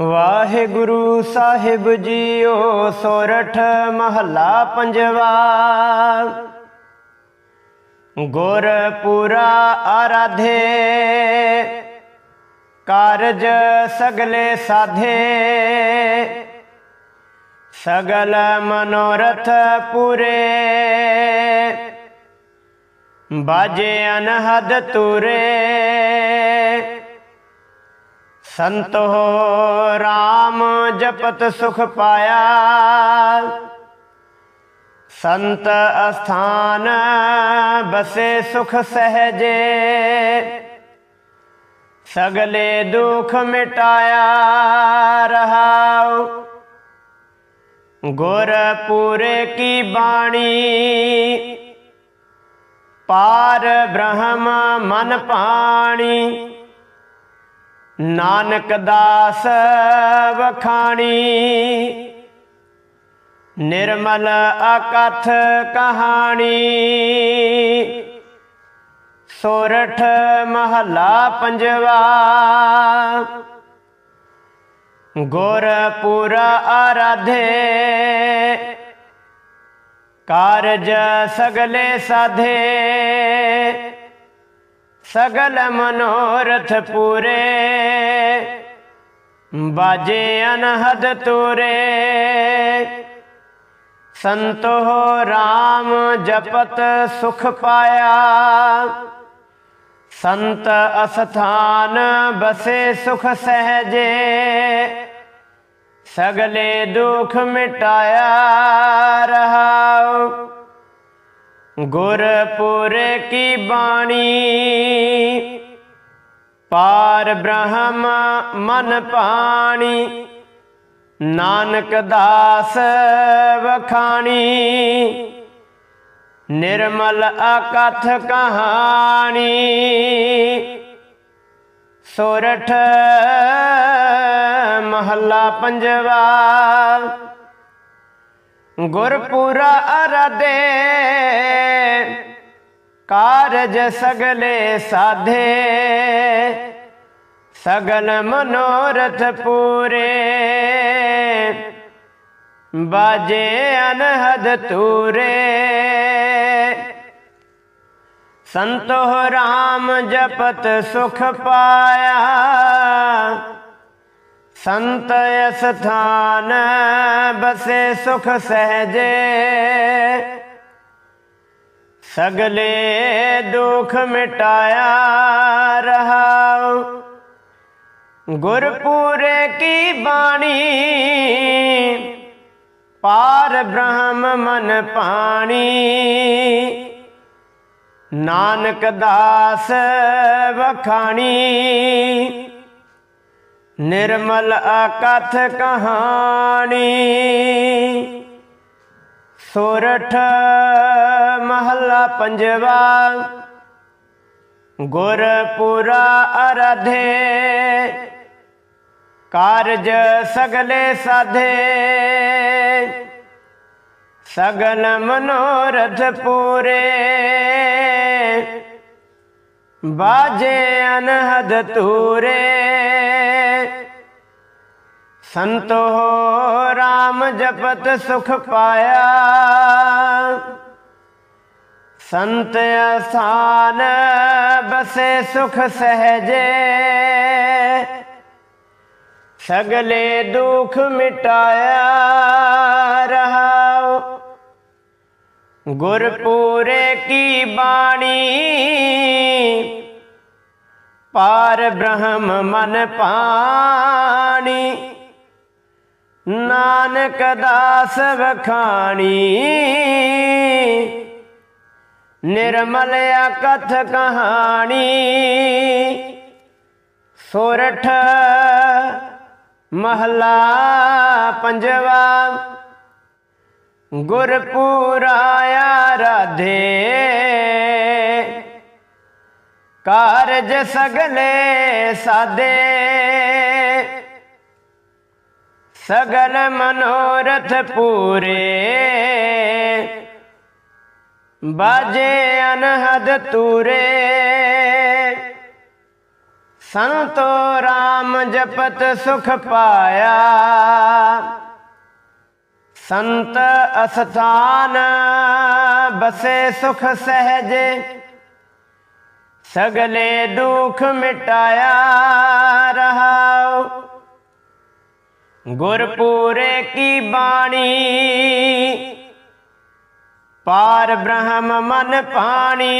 ਵਾਹਿਗੁਰੂ ਸਾਹਿਬ JIO ਸੋਰਠ ਮਹੱਲਾ ਪੰਜਵਾ। ਗੁਰ ਆਰਾਧੇ, ਕਾਰਜ ਸਗਲੇ ਸਾਧੇ। ਸਗਲ ਮਨੋਰਥ ਪੂਰੇ। ਬਾਜੇ ਅਨਹਦ ਤੁਰੇ। ਸੰਤੋ ਰਾਮ ਜਪਤ ਸੁਖ ਪਾਇਆ। ਸੰਤ ਅਸਥਾਨ ਬਸੇ ਸੁਖ ਸਹਜੇ। ਸਗਲੇ ਦੁਖ ਮਿਟਾਇਆ ਰਹਾਉ। ਗੁਰ ਕੀ ਬਾਣੀ। ਪਾਰ ਬ੍ਰਹਮ ਮਨ ਪਾਣੀ। ਨਾਨਕ ਦਾਸ ਵਖਾਣੀ ਨਿਰਮਲ ਅਕਥ ਕਹਾਣੀ ਸੋਰਠ ਮਹੱਲਾ ਪੰਜਵਾ ਗੁਰ ਆਰਾਧੇ ਕਾਰਜ ਸਗਲੇ ਸਾਧੇ ਸਗਲ ਮਨੋਰਥ ਪੂਰੇ। ਬਾਜੇ ਅਨਹਦ ਤੂਰੇ। ਸੰਤੋ ਰਾਮ ਜਪਤ ਸੁਖ ਪਾਇਆ। ਸੰਤ ਅਸਥਾਨ ਬਸੇ ਸੁਖ ਸਹਜੇ। ਸਗਲੇ ਦੁਖ ਮਿਟਾਇਆ ਰਹਾਉ। ਗੁਰਪੁਰ ਕੀ ਬਾਣੀ? ਪਾਰ ਬ੍ਰਹਮ ਮਨ ਪਾਣੀ, ਨਾਨਕ ਦਾਸ ਵਖਾਣੀ, ਨਿਰਮਲ ਅਕਥ ਕਹਾਣੀ। ਸੋਰਠ ਮਹੱਲਾ ਪੰਜਵਾ ਗੁਰਪੂਰਾ ਅਰਦੇ ਕਾਰਜ ਸਗਲੇ ਸਾਧੇ ਸਗਲ ਮਨੋਰਥ ਪੂਰੇ। ਬਾਜੇ ਅਨਹਦ ਤੂਰੇ ਸੰਤੋ ਰਾਮ ਜਪਤ ਸੁਖ ਪਾਇਆ। ਸੰਤ ਅਸਥਾਨ ਬਸੇ ਸੁਖ ਸਹਜੇ। ਸਗਲੇ ਦੁਖ ਮਿਟਾਇਆ ਰਹਾਉ। ਗੁਰਪੂਰੇ ਕੀ ਬਾਣੀ, ਪਾਰ ਬ੍ਰਹਮ ਮਨ ਪਾਣੀ। ਨਾਨਕ ਦਾਸ ਵਖਾਣੀ। ਨਿਰਮਲ ਅਕਥ ਕਹਾਣੀ। ਸੋਰਠ ਮਹੱਲਾ ਪੰਜਵਾ। ਗੁਰਪੁਰਾ ਅਰਧੇ। ਕਾਰਜ ਸਗਲੇ ਸਾਧੇ। ਸਗਲ ਮਨੋਰਥ ਪੂਰੇ। ਬਾਜੇ ਅਨਹਦ ਤੂਰੇ ਸੰਤੋ ਰਾਮ ਜਪਤ ਸੁਖ ਪਾਇਆ। ਸੰਤ ਆਸਾਨ ਬਸੇ ਸੁਖ ਸਹਜੇ। ਸਗਲੇ ਦੁਖ ਮਿਟਾਇਆ ਰਹਾਉ। ਗੁਰਪੂਰੇ ਕੀ ਬਾਣੀ। ਪਾਰ ਬ੍ਰਹਮ ਮਨ ਪਾਣੀ। ਨਾਨਕ ਦਾਸ ਵਖਾਣੀ। ਨਿਰਮਲ ਅਕਥ ਕਹਾਣੀ। ਸੋਰਠ ਮਹਲਾ ਪੰਜਵਾ। ਗੁਰਪੂਰਾ ਆਰਾਧੇ। ਕਾਰਜ ਸਗਲੇ ਸਾਦੇ। ਸਗਲ ਮਨੋਰਥ ਪੂਰੇ। ਬਾਜੇ ਅਨਹਦ ਤੂਰੇ। ਸੰਤੋ RAM ਜਪਤ ਸੁਖ ਪਾਇਆ। ਸੰਤ ਅਸਥਾਨ ਬਸੇ ਸੁਖ ਸਹਜੇ। ਸਗਲੇ ਦੁਖ ਮਿਟਾਇਆ ਰਹਾਉ। ਗੁਰਪੂਰੇ ਕੀ ਬਾਣੀ? ਪਾਰ ਬ੍ਰਹਮ ਮਨ ਪਾਣੀ।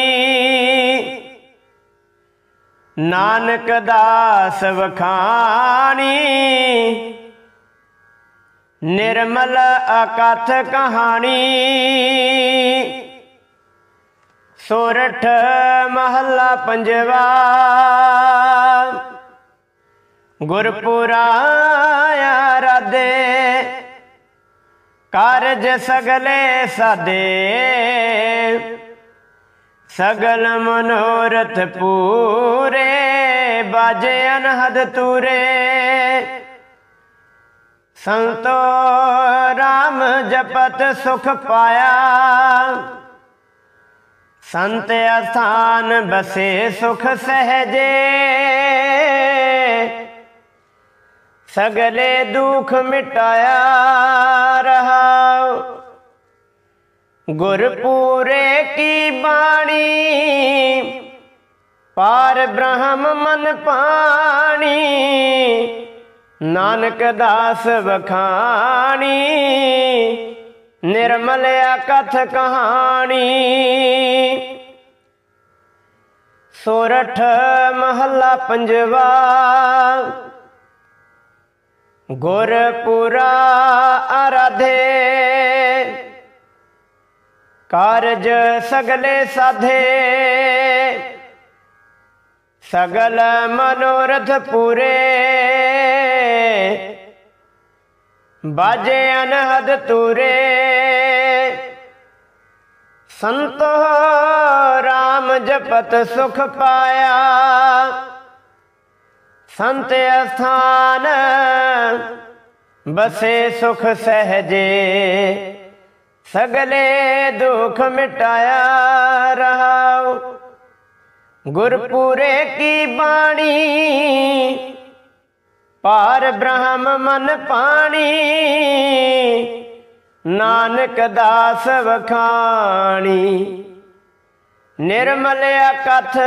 ਨਾਨਕ ਦਾਸ ਵਖਾਣੀ। ਨਿਰਮਲ ਅਕਥ ਕਹਾਣੀ। ਸੋਰਠ ਮਹੱਲਾ ਪੰਜਵਾ। ਗੁਰਪੁਰਾ ਆਰਾਧੇ, ਕਾਰਜ ਸਗਲੇ ਸਾਦੇ ਸਗਲ ਮਨੋਰਥ ਪੂਰੇ, ਬਾਜੇ ਅਨਹਦ ਤੂਰੇ। ਸੰਤੋ RAM ਜਪਤ ਸੁਖ ਪਾਇਆ। ਸੰਤ ਅਸਥਾਨ ਬਸੇ ਸੁਖ ਸਹਜੇ। ਸਗਲੇ ਦੁੱਖ ਮਿਟਾਇਆ ਰਹਾਉ ਗੁਰਪੂਰੇ ਕੀ ਬਾਣੀ? ਪਾਰ ਬ੍ਰਹਮ ਮਨ ਪਾਣੀ। ਨਾਨਕ ਦਾਸ ਵਖਾਣੀ। ਨਿਰਮਲ ਕਥ ਕਹਾਣੀ। ਸੋਰਠ ਮਹੱਲਾ ਪੰਜਵਾ। ਗੁਰਪੁਰਾ ਆਰਾਧੇ। ਕਾਰਜ ਸਗਲੇ ਸਾਧੇ। ਸਗਲ ਮਨੋਰਥ ਪੂਰੇ। ਬਾਜੇ ਅਨਹਦ ਤੂਰੇ ਸੰਤੋ RAM ਜਪਤ ਸੁਖ ਪਾਇਆ। ਸੰਤ ਅਸਥਾਨ, ਬਸੇ ਸੁਖ ਸਹਜੇ। ਸਗਲੇ ਦੁਖ ਮਿਟਾਇਆ ਰਹਾਉ। ਗੁਰਪੂਰੇ ਕੀ ਬਾਣੀ ਪਾਰ ਬ੍ਰਹਮ ਮਨ ਪਾਣੀ। ਨਾਨਕ ਦਾਸ ਵਖਾਣੀ, ਨਿਰਮਲ ਕਥ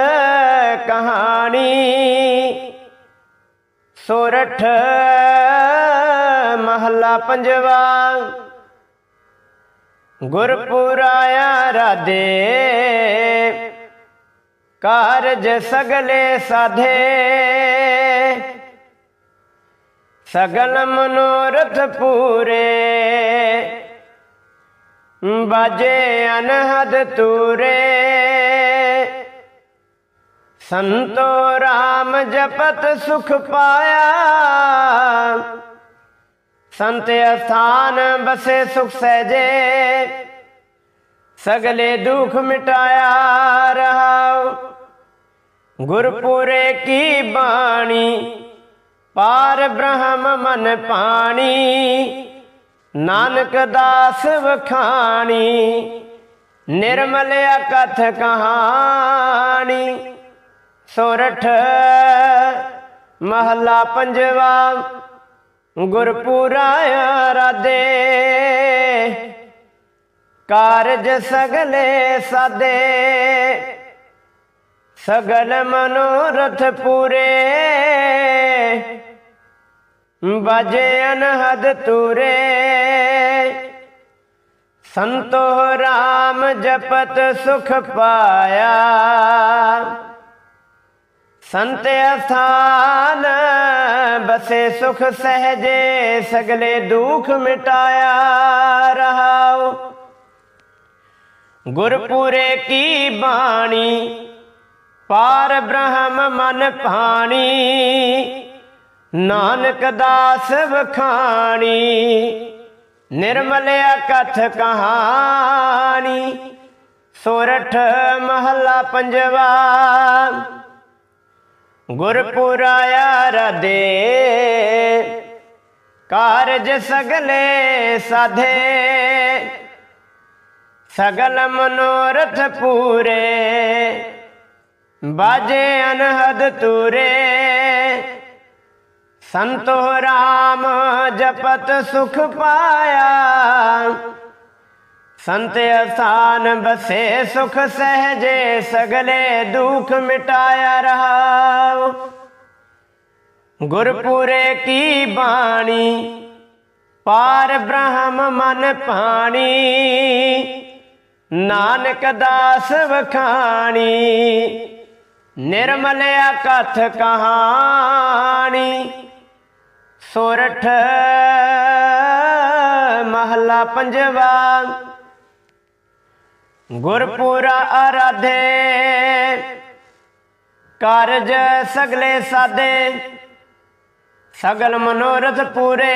ਕਹਾਣੀ। ਸੋਰਠ ਮਹੱਲਾ ਪੰਜਵਾ। ਗੁਰਪੁਰਾਇਆ ਰਾਧੇ ਕਾਰਜ ਸਗਲੇ ਸਾਧੇ। ਸਗਲ ਮਨੋਰਥ ਪੂਰੇ। ਬਾਜੇ ਅਨਹਦ ਤੂਰੇ। ਸੰਤੋ RAM ਜਪਤ ਸੁਖ ਪਾਇਆ। ਸੰਤ ਅਸਥਾਨ ਬਸੇ ਸੁਖ ਸਹਜੇ। ਸਗਲੇ ਦੁਖ ਮਿਟਾਇਆ ਰਹਾਉ। ਗੁਰਪੁਰੇ ਕੀ ਬਾਣੀ, ਪਾਰ ਬ੍ਰਹਮ ਮਨ ਪਾਣੀ। ਨਾਨਕ ਦਾਸ ਵਖਾਣੀ ਨਿਰਮਲ ਅਕਥ ਕਹਾਣੀ। ਸੋਰਠ, ਮਹੱਲਾ ਪੰਜਵਾ, ਗੁਰਪੁਰਾ ਰਾਦੇ ਕਾਰਜ ਸਗਲੇ ਸਾਦੇ। ਸਗਲ ਮਨੋਰਥ ਪੂਰੇ। ਬਾਜੇ ਅਨਹਦ ਤੂਰੇ ਸੰਤੋ RAM ਜਪਤ ਸੁਖ ਪਾਇਆ। ਸੰਤ ਅਸਥਾਨ, ਬਸੇ ਸੁਖ ਸਹਜੇ, ਸਗਲੇ ਦੁਖ ਮਿਟਾਇਆ ਰਹਾਉ। ਗੁਰਪੁਰੇ ਕੀ ਬਾਣੀ, ਪਾਰ ਬ੍ਰਹਮ ਮਨ ਪਾਣੀ ਨਾਨਕ ਦਾਸ ਵਖਾਣੀ, ਨਿਰਮਲ ਕਥ ਕਹਾਣੀ। ਸੋਰਠ ਮਹੱਲਾ ਪੰਜਵਾ। ਗੁਰਪੁਰਾਇਆ ਰਦੇ ਕਾਰਜ ਸਗਲੇ ਸਾਧੇ। ਸਗਲ ਮਨੋਰਥ ਪੂਰੇ। ਬਾਜੇ ਅਨਹਦ ਤੂਰੇ ਸੰਤੋ ਰਾਮ ਜਪਤ ਸੁਖ ਪਾਇਆ। ਸੰਤ ਅਸਾਨ ਬਸੇ ਸੁਖ ਸਹਜੇ, ਸਗਲੇ ਦੁਖ ਮਿਟਾਇਆ ਰਹਾ ਗੁਰਪੁਰੇ ਕੀ ਬਾਣੀ, ਪਾਰ ਬ੍ਰਹਮ ਮਨ ਪਾਣੀ ਨਾਨਕ ਦਾਸ ਵਖਾਣੀ, ਨਿਰਮਲ ਅਕਥ ਕਹਾਣੀ। ਸੋਰਠ ਮਹਲਾ ਪੰਜਵਾ। ਗੁਰਪੂਰਾ ਆਰਾਧੇ, ਕਾਰਜ ਸਗਲੇ ਸਾਦੇ, ਸਗਲ ਮਨੋਰਥ ਪੂਰੇ,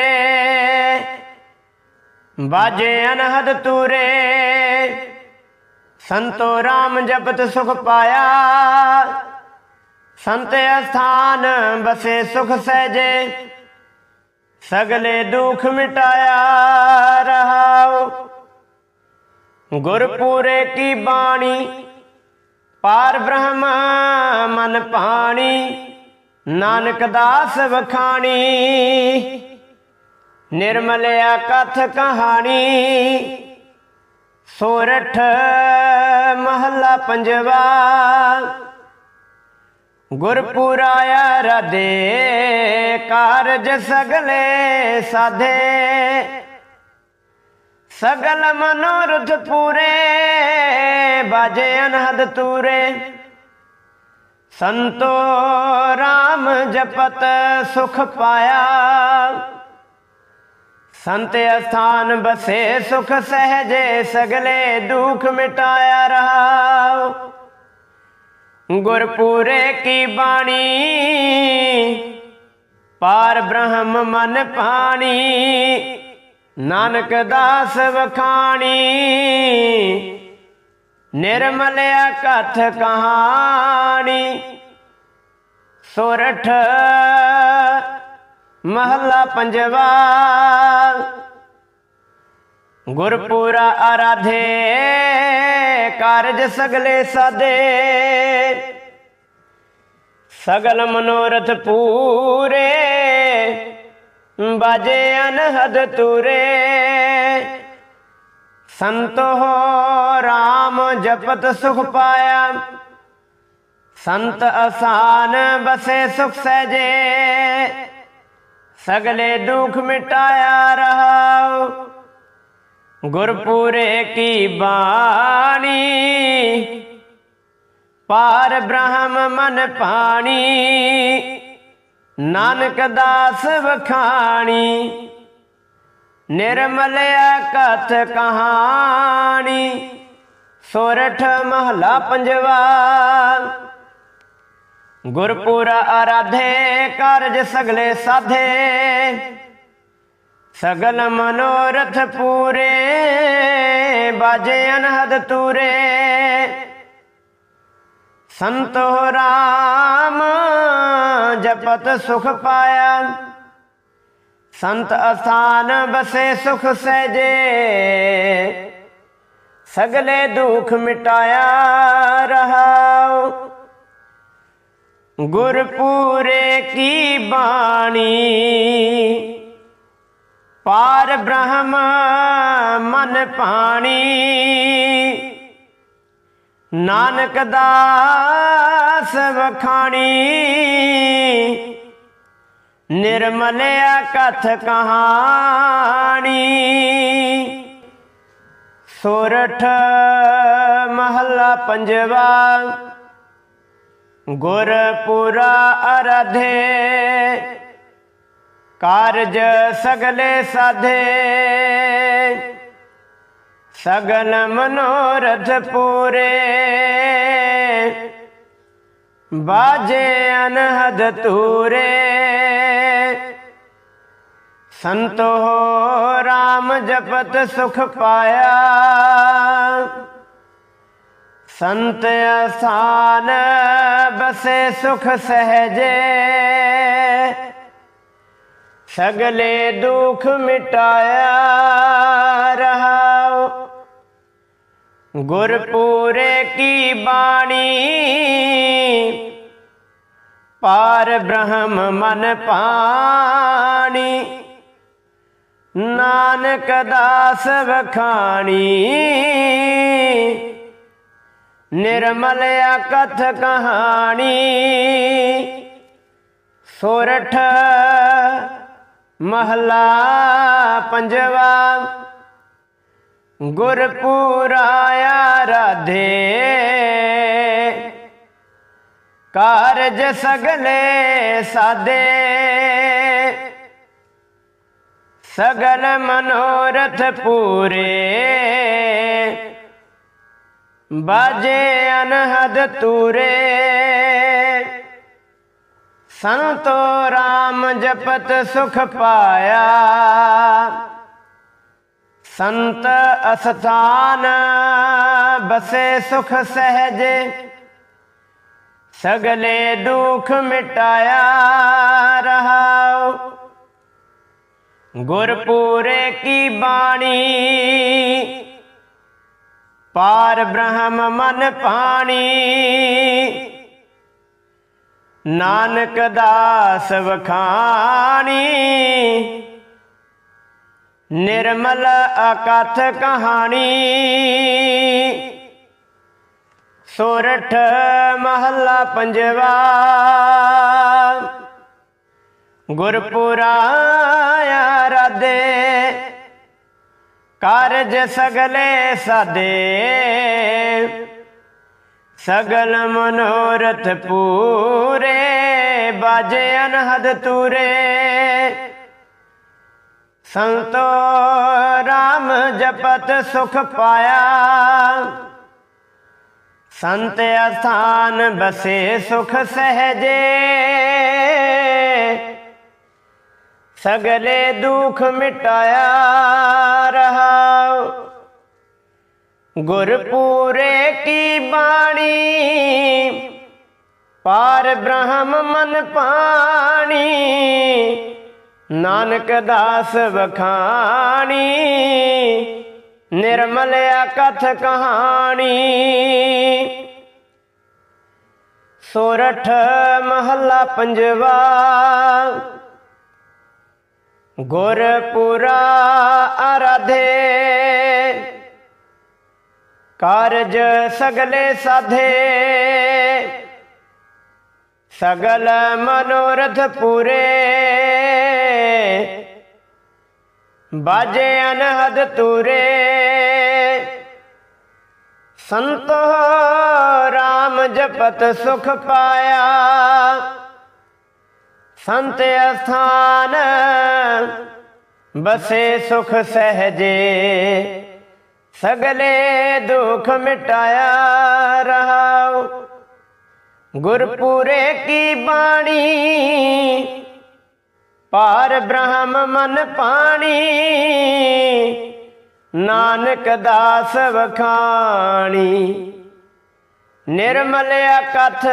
ਬਾਜੇ ਅਨਹਦ ਤੂਰੇ, ਸੰਤੋ ਰਾਮ ਜਪਤ ਸੁਖ ਪਾਇਆ, ਸੰਤ ਅਸਥਾਨ ਬਸੇ ਸੁਖ ਸਹਜੇ, ਸਗਲੇ ਦੁਖ ਮਿਟਾਇਆ ਰਹਾਉ। ਗੁਰਪੁਰੇ ਕੀ ਬਾਣੀ? ਪਾਰ ਬ੍ਰਹਮ ਮਨ ਪਾਣੀ, ਨਾਨਕ ਦਾਸ ਵਖਾਣੀ ਨਿਰਮਲ ਕਥ ਕਹਾਣੀ। ਸੋਰਠ ਮਹੱਲਾ ਪੰਜਵਾ, ਗੁਰਪੁਰਾ ਰਦੇ ਕਾਰਜ ਸਗਲੇ ਸਾਧੇ। ਸਗਲ ਮਨੋਰਥ ਪੂਰੇ, ਬਾਜੇ ਅਨਹਦ ਤੂਰੇ। ਸੰਤੋ ਰਾਮ ਜਪਤ ਸੁਖ ਪਾਇਆ। ਸੰਤ ਅਸਥਾਨ ਬਸੇ ਸੁਖ ਸਹਜੇ, ਸਗਲੇ ਦੁਖ ਮਿਟਾਇਆ ਰਹਾ। ਗੁਰਪੂਰੇ ਕੀ ਬਾਣੀ, ਪਾਰ ਬ੍ਰਹਮ ਮਨ ਪਾਣੀ। ਨਾਨਕ ਦਾਸ ਵਖਾਣੀ ਨਿਰਮਲਿਆ ਕਥ ਕਹਾਣੀ। ਸੋਰਠ ਮਹੱਲਾ ਪੰਜਵਾ। ਗੁਰਪੂਰਾ ਆਰਾਧੇ ਕਾਰਜ ਸਗਲੇ ਸਾਦੇ। ਸਗਲ ਮਨੋਰਥ ਪੂਰੇ ਬਾਜੇ ਅਨਹਦ ਤੂਰੇ। ਸੰਤੋ ਰਾਮ ਜਪਤ ਸੁਖ ਪਾਇਆ। ਸੰਤ ਆਸਾਨ ਬਸੇ ਸੁਖ ਸਹਜੇ। ਸਗਲੇ ਦੁਖ ਮਿਟਾਇਆ ਰਹਾਉ। ਗੁਰਪੂਰੇ ਕੀ ਬਾਣੀ। ਪਾਰ ਬ੍ਰਹਮ ਮਨ ਪਾਣੀ। ਨਾਨਕ ਦਾਸ ਵਖਾਣੀ ਨਿਰਮਲਿਆ ਕਥ ਕਹਾਣੀ, ਸੋਰਠ ਮਹਲਾ ਪੰਜਵਾ ਗੁਰਪੁਰਾ ਆਰਾਧੇ ਕਾਰਜ ਸਗਲੇ ਸਾਧੇ, ਸਗਲ ਮਨੋਰਥ ਪੂਰੇ, ਬਾਜੇ ਅਨਹਦ ਤੂਰੇ। ਸੰਤੋ ਰਾਮ ਜਪਤ ਸੁਖ ਪਾਇਆ। ਸੰਤ ਅਸਥਾਨ ਬਸੇ ਸੁਖ ਸਹਜੇ। ਸਗਲੇ ਦੁਖ ਮਿਟਾਇਆ ਰਹਾਉ। ਗੁਰਪੂਰੇ ਕੀ ਬਾਣੀ। ਪਾਰ ਬ੍ਰਹਮ ਮਨ ਪਾਣੀ। ਨਾਨਕ ਦਾ ਦਾਸ ਵਖਾਣੀ। ਨਿਰਮਲਿਆ ਕਥ ਕਹਾਣੀ। ਸੋਰਠ ਮਹੱਲਾ ਪੰਜਵਾ। ਗੁਰਪੁਰਾ ਅਰਧੇ। ਕਾਰਜ ਸਗਲੇ ਸਾਧੇ। ਸਗਨ ਮਨੋਰਥ ਪੂਰੇ। ਬਾਜੇ ਅਨਹਦ ਤੂਰੇ ਸੰਤੋ ਰਾਮ ਜਪਤ ਸੁਖ ਪਾਇਆ। ਸੰਤ ਆਸਾਨ ਬਸੇ ਸੁਖ ਸਹਜੇ, ਸਗਲੇ ਦੁਖ ਮਿਟਾਇਆ ਰਹਾਉ। ਗੁਰਪੂਰੇ ਕੀ ਬਾਣੀ? ਪਾਰ ਬ੍ਰਹਮ ਮਨ ਪਾਣੀ। ਨਾਨਕ ਦਾਸ ਵਖਾਣੀ। ਨਿਰਮਲ ਅਕਥ ਕਹਾਣੀ। ਸੋਰਠ ਮਹਲਾ ਪੰਜਵਾ। ਗੁਰਪੂਰਾ ਆਰਾਧੇ ਕਾਰਜ ਸਗਲੇ ਸਾਦੇ। ਸਗਲ ਮਨੋਰਥ ਪੂਰੇ। ਬਾਜੇ ਅਨਹਦ ਤੂਰੇ। ਸੰਤੋ ਰਾਮ ਜਪਤ ਸੁਖ ਪਾਇਆ। ਸੰਤ ਅਸਥਾਨ ਬਸੇ ਸੁਖ ਸਹਜੇ। ਸਗਲੇ ਦੁਖ ਮਿਟਾਇਆ ਰਹਾਉ। ਗੁਰਪੂਰੇ ਕੀ ਬਾਣੀ? ਪਾਰ ਬ੍ਰਹਮ ਮਨ ਪਾਣੀ। ਨਾਨਕ ਦਾਸ ਵਖਾਣੀ। ਨਿਰਮਲ ਅਕਥ ਕਹਾਣੀ। ਸੋਰਠ ਮਹੱਲਾ ਪੰਜਵਾ। ਗੁਰਪੁਰਾ ਆਰਾਧੇ ਕਾਰਜ ਸਗਲੇ ਸਾਦੇ ਸਗਲ ਮਨੋਰਥ ਪੂਰੇ, ਬਾਜੇ ਅਨਹਦ ਤੂਰੇ। ਸੰਤੋ ਰਾਮ ਜਪਤ ਸੁਖ ਪਾਇਆ। ਸੰਤ ਅਸਥਾਨ ਬਸੇ ਸੁਖ ਸਹਜੇ। ਸਗਲੇ ਦੁਖ ਮਿਟਾਇਆ ਰਹਾਉ। ਗੁਰਪੂਰੇ ਕੀ ਬਾਣੀ, ਪਾਰ ਬ੍ਰਹਮ ਮਨ ਪਾਣੀ। ਨਾਨਕ ਦਾਸ ਵਖਾਣੀ, ਨਿਰਮਲ ਅਕਥ ਕਹਾਣੀ। ਸੋਰਠ ਮਹੱਲਾ ਪੰਜਵਾ, ਗੁਰਪੁਰਾ ਆਰਾਧੇ। ਕਾਰਜ ਸਗਲੇ ਸਾਧੇ। ਸਗਲ ਮਨੋਰਥ ਪੂਰੇ। ਬਾਜੇ ਅਨਹਦ ਤੂਰੇ। ਸੰਤੋ ਰਾਮ ਜਪਤ ਸੁਖ ਪਾਇਆ। ਸੰਤ ਅਸਥਾਨ ਬਸੇ ਸੁਖ ਸਹਜੇ। ਸਗਲੇ ਦੁਖ ਮਿਟਾਇਆ ਰਹਾਉ। ਗੁਰਪੂਰੇ ਕੀ ਬਾਣੀ ਪਾਰ ਬ੍ਰਹਮ ਮਨ ਪਾਣੀ, ਨਾਨਕ ਦਾਸ ਵਖਾਣੀ। ਨਿਰਮਲ ਅਕਥ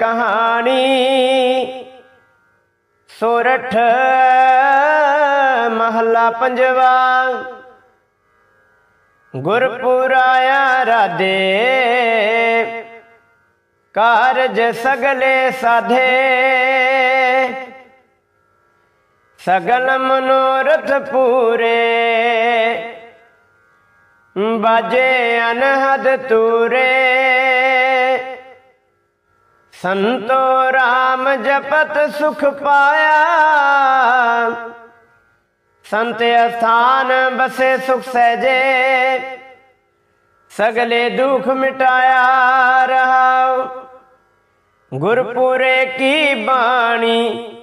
ਕਹਾਣੀ, ਸੋਰਠ ਮਹੱਲਾ ਪੰਜਵਾ। ਗੁਰਪੁਰਾ ਆਰਾਧੇ, ਕਾਰਜ ਸਗਲੇ ਸਾਧੇ। ਸਗਲ ਮਨੋਰਥ ਪੂਰੇ। ਬਾਜੇ ਅਨਹਦ ਤੂਰੇ। ਸੰਤੋ ਰਾਮ ਜਪਤ ਸੁਖ ਪਾਇਆ। ਸੰਤ ਅਸਥਾਨ ਬਸੇ ਸੁਖ ਸਹਜੇ। ਸਗਲੇ ਦੁਖ ਮਿਟਾਇਆ ਰਹਾਉ। ਗੁਰਪੁਰੇ ਕੀ ਬਾਣੀ।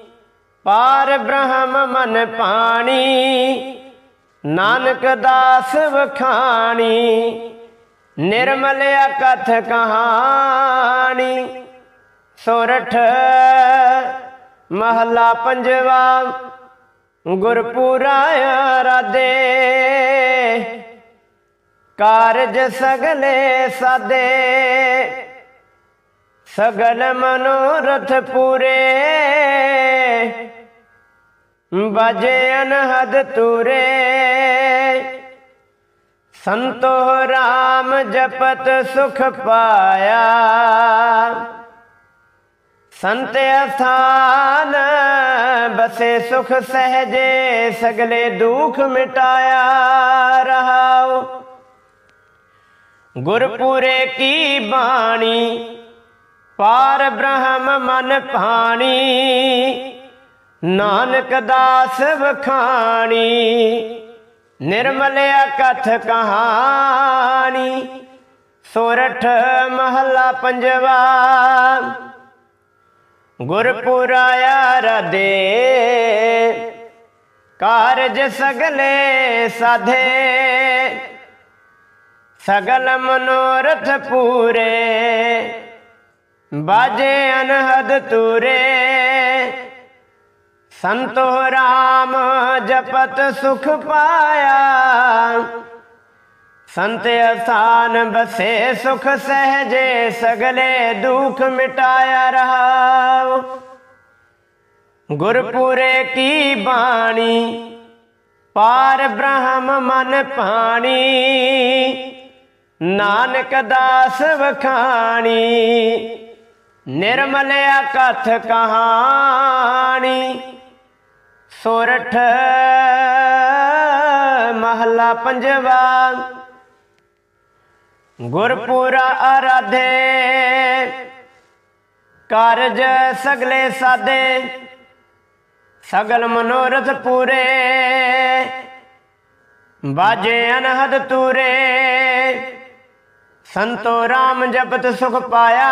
ਪਾਰ ਬ੍ਰਹਮ ਮਨ ਪਾਣੀ, ਨਾਨਕ ਦਾਸ ਵਖਾਣੀ, ਨਿਰਮਲ ਅਕਥ ਕਹਾਣੀ। ਸੋਰਠ ਮਹੱਲਾ ਪੰਜਵਾ, ਗੁਰਪੁਰਾ ਆਰਾਧੇ ਕਾਰਜ ਸਗਲੇ ਸਾਦੇ। ਸਗਲ ਮਨੋਰਥ ਪੂਰੇ। ਬਾਜੇ ਅਨਹਦ ਤੂਰੇ। ਸੰਤੋ ਰਾਮ ਜਪਤ ਸੁਖ ਪਾਇਆ। ਸੰਤ ਅਸਥਾਨ ਬਸੇ ਸੁਖ ਸਹਜੇ, ਸਗਲੇ ਦੁਖ ਮਿਟਾਇਆ ਰਹਾਉ। ਗੁਰਪੁਰੇ ਕੀ ਬਾਣੀ, ਪਾਰ ਬ੍ਰਹਮ ਮਨ ਪਾਣੀ ਨਾਨਕ ਦਾਸ ਵਖਾਣੀ ਨਿਰਮਲਿਆ ਕਥ ਕਹਾਣੀ, ਸੋਰਠ ਮਹੱਲਾ ਪੰਜਵਾ ਗੁਰਪੁਰਾਇਆ ਰਦੇ ਕਾਰਜ ਸਗਲੇ ਸਾਧੇ, ਸਗਲ ਮਨੋਰਥ ਪੂਰੇ, ਬਾਜੇ ਅਨਹਦ ਤੂਰੇ ਸੰਤੋ ਰਾਮ ਜਪਤ ਸੁਖ ਪਾਇਆ। ਸੰਤ ਅਸਥਾਨ ਬਸੇ ਸੁਖ ਸਹਜੇ, ਸਗਲੇ ਦੁਖ ਮਿਟਾਇਆ ਰਹਾਉ। ਗੁਰਪੁਰੇ ਕੀ ਬਾਣੀ, ਪਾਰ ਬ੍ਰਹਮ ਮਨ ਪਾਣੀ ਨਾਨਕ ਦਾਸ ਵਖਾਣੀ ਨਿਰਮਲ ਅਕਥ ਕਹਾਣੀ। ਸੋਰਠ ਮਹਲਾ ਪੰਜਵਾ। ਗੁਰਪੂਰਾ ਆਰਾਧੇ, ਕਾਰਜ ਸਗਲੇ ਸਾਦੇ, ਸਗਲ ਮਨੋਰਥ ਪੂਰੇ। ਬਾਜੇ ਅਨਹਦ ਤੂਰੇ, ਸੰਤੋ ਰਾਮ ਜਪਤ ਸੁਖ ਪਾਇਆ।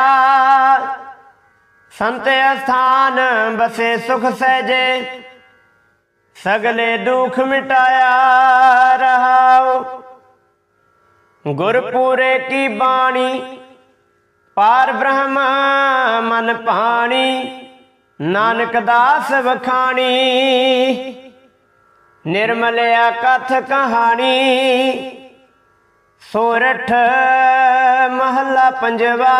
ਸੰਤ ਅਸਥਾਨ ਬਸੇ ਸੁਖ ਸਹਜੇ ਸਗਲੇ ਦੁੱਖ ਮਿਟਾਇਆ ਰਹਾਉ ਗੁਰਪੂਰੇ ਕੀ ਬਾਣੀ, ਪਾਰ ਬ੍ਰਹਮ ਮਨ ਪਾਣੀ ਨਾਨਕ ਦਾਸ ਵਖਾਣੀ ਨਿਰਮਲ ਕਥ ਕਹਾਣੀ। ਸੋਰਠ ਮਹੱਲਾ ਪੰਜਵਾ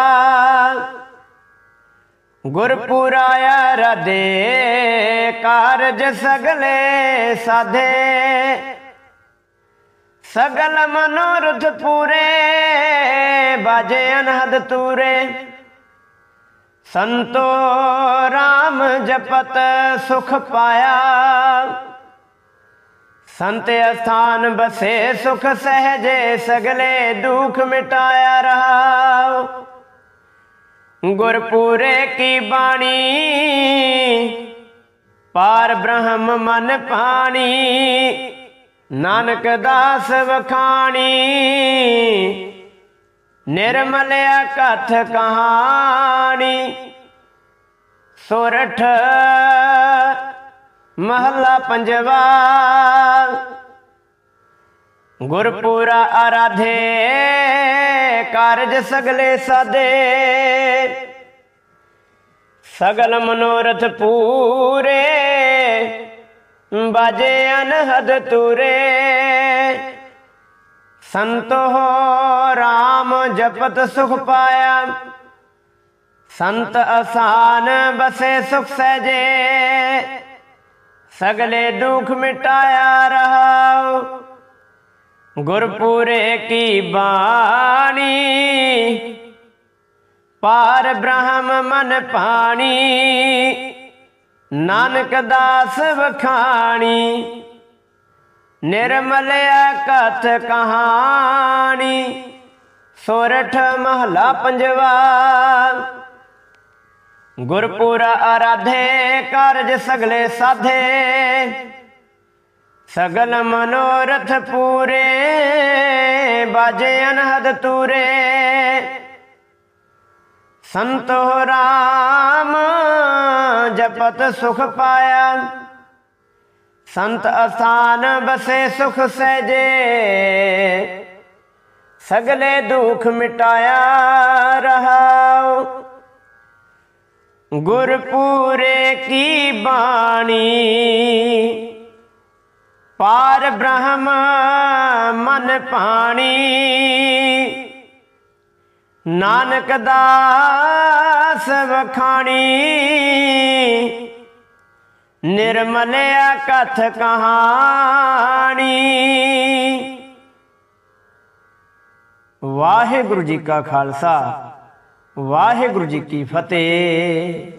ਗੁਰਪੁਰਾਇਆ ਰਦੇ ਕਾਰਜ ਸਗਲੇ ਸਾਧੇ। ਸਗਲ ਮਨੋਰਥ ਪੂਰੇ, ਬਾਜੇ ਅਨਹਦ ਤੂਰੇ। ਸੰਤੋ ਰਾਮ ਜਪਤ ਸੁਖ ਪਾਇਆ। ਸੰਤ ਅਸਥਾਨ ਬਸੇ ਸੁਖ ਸਹਜੇ, ਸਗਲੇ ਦੁਖ ਮਿਟਾਇਆ ਰਹਾ। ਗੁਰਪੂਰੇ ਕੀ ਬਾਣੀ? ਪਾਰ ਬ੍ਰਹਮ ਮਨ ਪਾਣੀ, ਨਾਨਕ ਦਾਸ ਵਖਾਣੀ। ਨਿਰਮਲ ਕਥ ਕਹਾਣੀ। ਸੋਰਠ ਮਹੱਲਾ ਪੰਜਵਾ। ਗੁਰਪੂਰਾ ਆਰਾਧੇ ਕਾਰਜ ਸਗਲੇ ਸਾਦੇ। ਸਗਲ ਮਨੋਰਥ ਪੂਰੇ, ਬਾਜੇ ਅਨਹਦ ਤੂਰੇ। ਸੰਤੋ ਰਾਮ ਜਪਤ ਸੁਖ ਪਾਇਆ। ਸੰਤ ਆਸਾਨ ਬਸੇ ਸੁਖ ਸਹਜੇ। ਸਗਲੇ ਦੁਖ ਮਿਟਾਇਆ ਰਹਾਉ। ਗੁਰਪੂਰੇ ਕੀ ਬਾਣੀ? ਪਾਰ ਬ੍ਰਹਮ ਮਨ ਪਾਣੀ। ਨਾਨਕ ਦਾਸ ਵਖਾਣੀ। ਨਿਰਮਲ ਕਥ ਕਹਾਣੀ। ਸੋਰਠ ਮਹਲਾ ਪੰਜਵਾ। ਗੁਰਪੁਰਾ ਆਰਾਧੇ ਕਾਰਜ ਸਗਲੇ ਸਾਧੇ। ਸਗਲ ਮਨੋਰਥ ਪੂਰੇ, ਬਾਜੇ ਅਨਹਦ ਤੂਰੇ। ਸੰਤੋ ਰਾਮ, ਜਪਤ ਸੁਖ ਪਾਇਆ। ਸੰਤ ਅਸਥਾਨ ਬਸੇ ਸੁਖ ਸਹਜੇ। ਸਗਲੇ ਦੁਖ ਮਿਟਾਇਆ ਰਹਾਉ। ਗੁਰਪੂਰੇ ਕੀ ਬਾਣੀ। ਪਾਰ ਬ੍ਰਹਮ ਮਨ ਪਾਣੀ। ਨਾਨਕ ਦਾਸ ਵਖਾਣੀ। ਨਿਰਮਲ ਕਥ ਕਹਾਣੀ। ਵਾਹਿਗੁਰੂ ਜੀ ਕਾ ਖਾਲਸਾ, ਵਾਹਿਗੁਰੂ ਜੀ ਕੀ ਫਤਿਹ।